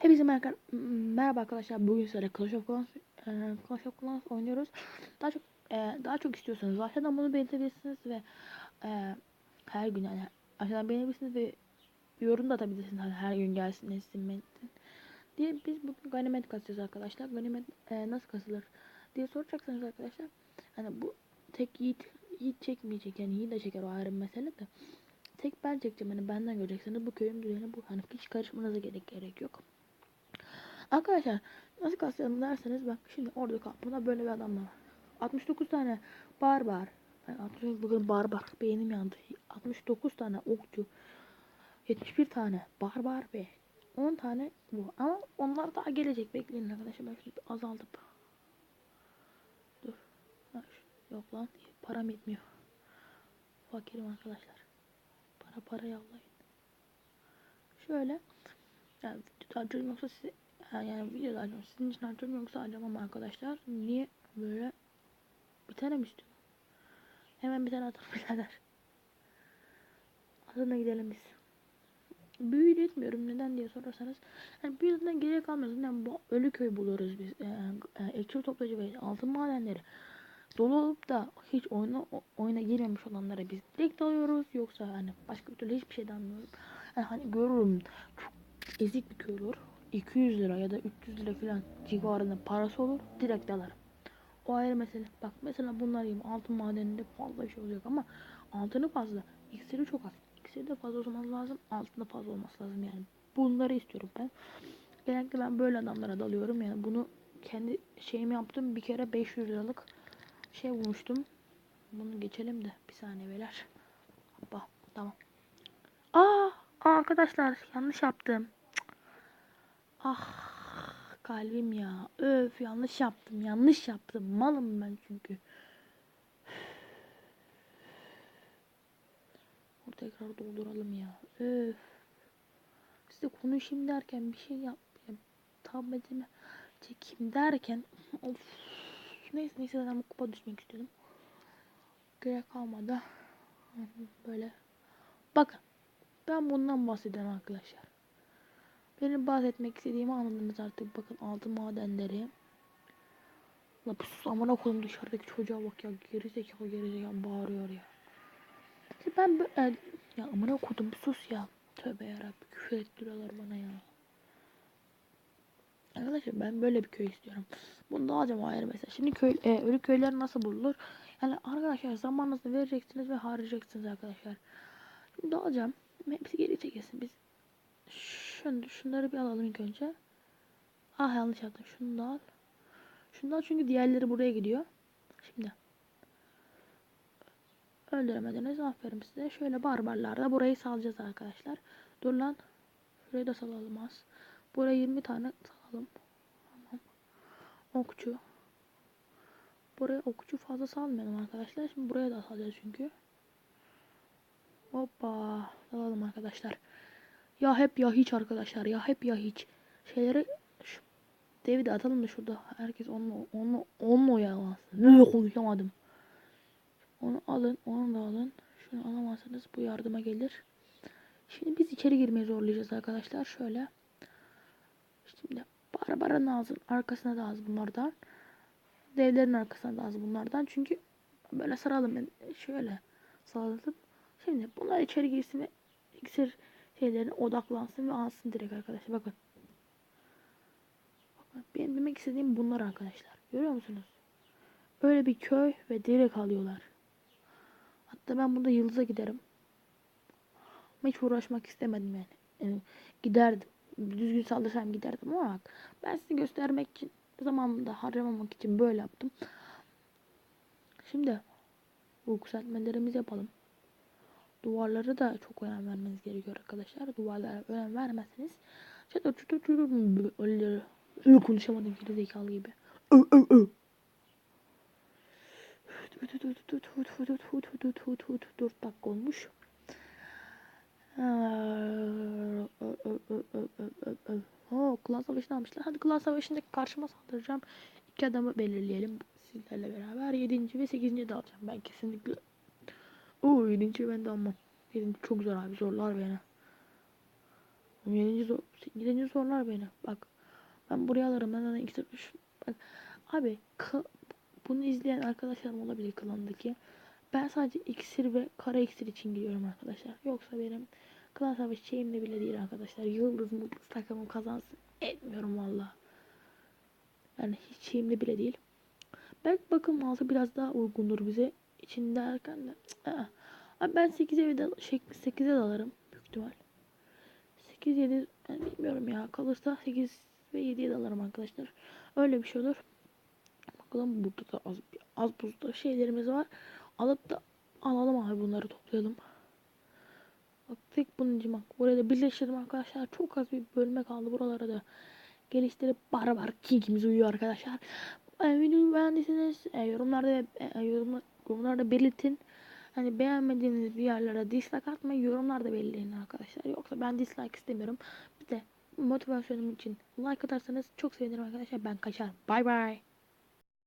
Hepinize merhaba, merhaba arkadaşlar. Bugün sizlerle Clash of Clans, e, Clash of Clans oynuyoruz. Daha çok e, daha çok istiyorsanız aşağıdan bunu belirtebilirsiniz ve e, her gün yani aşağıdan beğenebilirsiniz ve yorum da atabilirsiniz. Hani her gün gelsin etsin diye biz bugün ganimet kasacağız arkadaşlar. Ganimet e, nasıl kasılır diye soracaksanız arkadaşlar. Hani bu tek yiğit yiğit çekmeyecek yani yiğit de çeker o ayrı mesele de. Tek ben çekeceğim hani benden göreceksiniz. Bu köyün düzeni bu. Hani hiç karışmanıza gerek gerek yok. Arkadaşlar nasıl kaslayalım derseniz bak şimdi orada kampında böyle bir adam var. 69 tane barbar. Yani 69 bugün barbar beynim yandı. 69 tane okçu. 71 tane barbar ve 10 tane bu. Ama onlar daha gelecek bekleyin arkadaşlar. Ben şunu bir azaltıp. Dur. Yok lan param yetmiyor. Fakirim arkadaşlar. Para para yollayın. Şöyle. Yani yoksa size yani video harcam. Sizin için harcam yoksa harcamam arkadaşlar. Niye böyle bir tane mi istiyorum? Hemen bir tane atalım birader. Adına gidelim biz. Büyü üretmiyorum neden diye sorarsanız. Yani büyüden geriye kalmıyoruz. Yani bu ölü köy buluyoruz biz. Yani, yani ekşi toplayıcı ve altın madenleri dolu olup da hiç oyuna oyuna girmemiş olanlara biz direkt alıyoruz. Yoksa hani başka bir türlü hiçbir şey de almıyorum. Yani hani görürüm çok ezik bir köy olur. 200 lira ya da 300 lira falan civarında parası olur. Direkt alırım. O ayrı mesele. Bak mesela bunlar gibi altın madeninde fazla şey olacak ama altını fazla. İksiri çok az. İksiri de fazla olması lazım. Altında fazla olması lazım yani. Bunları istiyorum ben. Genellikle ben böyle adamlara dalıyorum yani. Bunu kendi şeyimi yaptım. Bir kere 500 liralık şey bulmuştum. Bunu geçelim de bir saniye beyler. Tamam. Aa arkadaşlar yanlış yaptım. Ah kalbim ya. Öf yanlış yaptım. Yanlış yaptım. Malım ben çünkü. Bunu tekrar dolduralım ya. Öf. Size konuşayım derken bir şey yap. ya, edeme çekeyim derken of. Neyse neyse ben bu kupa düşmek istedim. Gerek kalmadı. Böyle. Bakın. Ben bundan bahsediyorum arkadaşlar. Benim bahsetmek istediğimi anladınız artık. Bakın altın madenleri. La bu sus amına koyayım dışarıdaki çocuğa bak ya. Geri zekalı geri zekalı bağırıyor ya. İşte ben böyle... Ya amına koydum sus ya. Tövbe yarabbim küfür ettiriyorlar bana ya. Arkadaşlar ben böyle bir köy istiyorum. Bunu da alacağım ayrı mesela. Şimdi köy, e, ölü köyler nasıl bulunur? Yani arkadaşlar zamanınızı vereceksiniz ve harcayacaksınız arkadaşlar. Şimdi alacağım. Hepsi geri çekilsin. Biz Şunu, şunları bir alalım ilk önce. Ah yanlış yaptım. Şunu da al. Şunu da al çünkü diğerleri buraya gidiyor. Şimdi. Öldüremediniz. Aferin size. Şöyle barbarlarda burayı salacağız arkadaşlar. Dur lan. Şurayı da salalım az. Buraya 20 tane salalım. Tamam. Okçu. Buraya okçu fazla salmayalım arkadaşlar. Şimdi buraya da salacağız çünkü. Hoppa. Salalım arkadaşlar. Ya hep ya hiç arkadaşlar ya hep ya hiç. Şeyleri şu devi de atalım da şurada herkes onunla onunla onunla oyalansın. Ne konuşamadım. Onu alın, onu da alın. Şunu alamazsanız bu yardıma gelir. Şimdi biz içeri girmeyi zorlayacağız arkadaşlar. Şöyle. Şimdi Barbara'nın ağzın arkasına da az bunlardan. Devlerin arkasına da az bunlardan. Çünkü böyle saralım ben şöyle saralım. Şimdi bunlar içeri girsin ve iksir şeylerine odaklansın ve alsın direkt arkadaşlar. Bakın. Bakın benim demek istediğim bunlar arkadaşlar. Görüyor musunuz? Öyle bir köy ve direkt alıyorlar. Hatta ben bunda yıldıza giderim. Ama hiç uğraşmak istemedim yani. yani giderdim. Düzgün saldırsam giderdim ama bak ben size göstermek için zamanında harcamamak için böyle yaptım. Şimdi bu yükseltmelerimizi yapalım. Duvarları da çok önem vermeniz gerekiyor arkadaşlar. Duvarlara önem vermezseniz çatır çatır çatır öyle öyle konuşamadım geri zekalı gibi. Ö ö ö. 4 dakika olmuş. Oo, klan savaşını almışlar. Hadi klan savaşındaki karşıma saldıracağım. İki adamı belirleyelim sizlerle beraber. Yedinci ve sekizinci de alacağım ben kesinlikle. Oo yedinci ben de almam. Yedinci çok zor abi zorlar beni. Yedinci, zor, yedinci zorlar beni. Bak. Ben buraya alırım. Ben zaten düş. Bak. Abi bunu izleyen arkadaşlarım olabilir klandaki. Ben sadece iksir ve kara iksir için gidiyorum arkadaşlar. Yoksa benim klan savaşı şeyimde bile değil arkadaşlar. Yıldız mıldız takımım kazansın etmiyorum valla. Yani hiç şeyimde bile değil. Belki bakım altı biraz daha uygundur bize. İçinde erken de. Abi ben 8'e de şey 8'e de alırım büyük ihtimal. 8 7 yani bilmiyorum ya. Kalırsa 8 ve 7'ye de alırım arkadaşlar. Öyle bir şey olur. Bakalım burada da az az buzda şeylerimiz var. Alıp da alalım abi bunları toplayalım. Bak tek bunun için bak. Buraya da birleştirdim arkadaşlar. Çok az bir bölme kaldı. Buralara da geliştirip barbar kingimiz uyuyor arkadaşlar. E, videoyu beğendiyseniz e, yorumlarda e, yorumlar, yorumlarda belirtin. Hani beğenmediğiniz bir yerlere dislike atmayı yorumlarda belirleyin arkadaşlar. Yoksa ben dislike istemiyorum. Bir de motivasyonum için like atarsanız çok sevinirim arkadaşlar. Ben kaçar. Bay bay.